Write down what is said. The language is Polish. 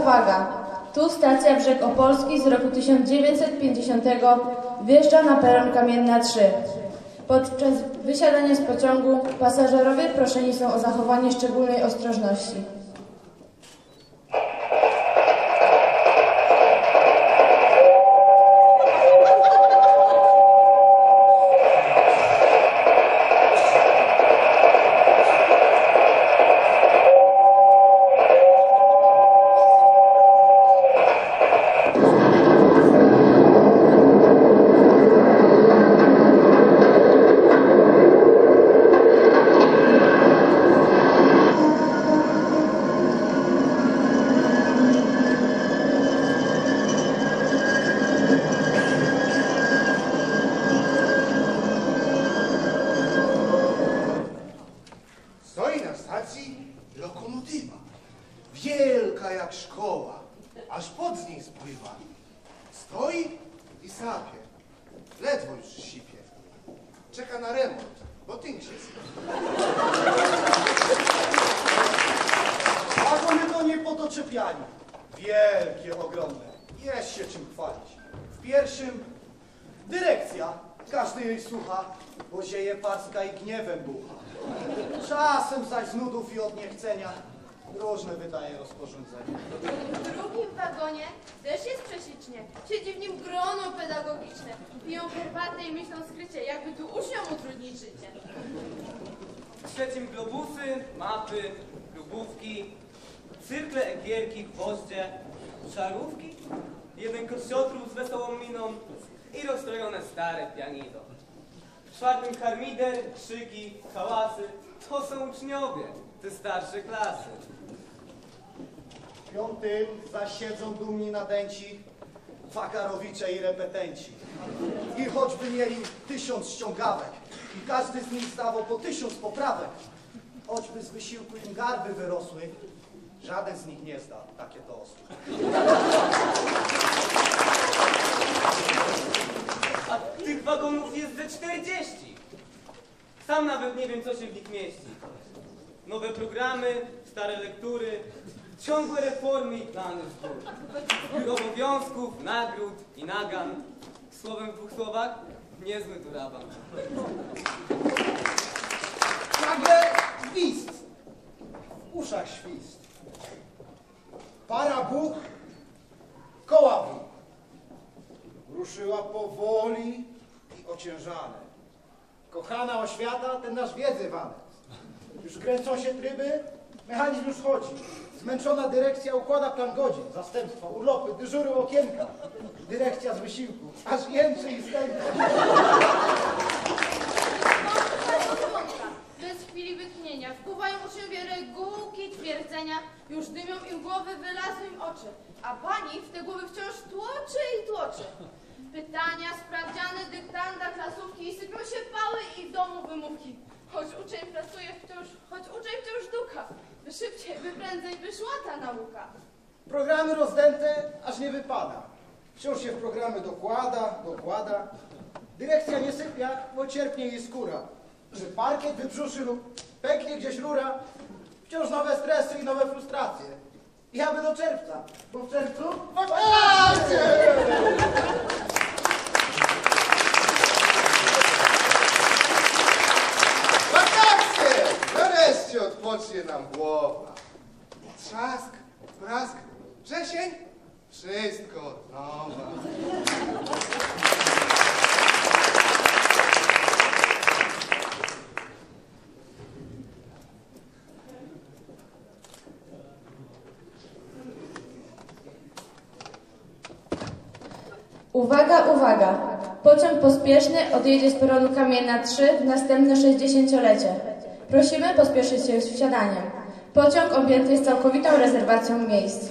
Uwaga! Tu stacja Brzeg Opolski z roku 1950 wjeżdża na peron Kamienna 3. Podczas wysiadania z pociągu pasażerowie proszeni są o zachowanie szczególnej ostrożności. Stoi na stacji lokomotywa. Jak szkoła, aż pod z niej spływa. Stoi i sapie. Ledwo już sipie. Czeka na remont, bo tynk się sypie. Wagony to nie podoczepiani. Wielkie, ogromne. Jest się czym chwalić. W pierwszym dyrekcja. Każdy jej słucha, bo zieje parska i gniewem bucha. Czasem zaś z nudów i od niechcenia różne wydaje rozporządzenia. W drugim wagonie też jest prześlicznie. Siedzi w nim grono pedagogiczne. Piją herbatę i myślą skrycie, jakby tu uczniom utrudnić życie. W trzecim globusy, mapy, lubówki, cyrkle, egierki, gwoździe, szarówki, jeden kościotrów z wesołą miną i rozstrojone stare pianido. W czwartym harmider, krzyki, hałasy, to są uczniowie, te starsze klasy. W piątym zaś siedzą dumni nadęci wakarowicze i repetenci. I choćby mieli tysiąc ściągawek i każdy z nich zdawał po tysiąc poprawek, choćby z wysiłku im garby wyrosły, żaden z nich nie zda takie to. A tych wagonów jest ze 40. Sam nawet nie wiem, co się w nich mieści. Nowe programy, stare lektury, ciągłe reformy i plany z obowiązków, nagród i nagan. Słowem w dwóch słowach, niezły tu. Nagle gwizd, w uszach świst. Para buch, koła buch. Ruszyła powoli i ociężale. Kochana oświata, ten nasz wiedzy wanet. Już kręcą się tryby, mechanizm już chodzi. Zmęczona dyrekcja układa plan godzin, zastępstwa, urlopy, dyżury, okienka. Dyrekcja z wysiłku, aż jęczy i stęka. Bez chwili wytchnienia wpływają uczniowie regułki, twierdzenia, już dymią im głowy, wylazły im oczy, a pani w te głowy wciąż tłoczy i tłoczy. Pytania, sprawdziany, dyktanda, klasówki i sypią się pały i w domu wymówki. Choć uczeń pracuje wciąż, choć uczeń wciąż duka, by szybciej, by prędzej, by szła ta nauka. Programy rozdęte, aż nie wypada. Wciąż się w programy dokłada, dokłada. Dyrekcja nie sypia, bo cierpnie jej skóra. Że parkiet wybrzuszy lub pęknie gdzieś rura, wciąż nowe stresy i nowe frustracje. I aby do czerwca, bo w czerwcu wakacje! Wakacje! Odpocznie nam głowa. Trzask, prask, wrzesień, wszystko nowa. Uwaga, uwaga! Pociąg pospieszny odjedzie z peronu Kamienna 3 w następne 60-lecie. Prosimy pospieszyć się z wsiadaniem. Pociąg objęty jest całkowitą rezerwacją miejsc.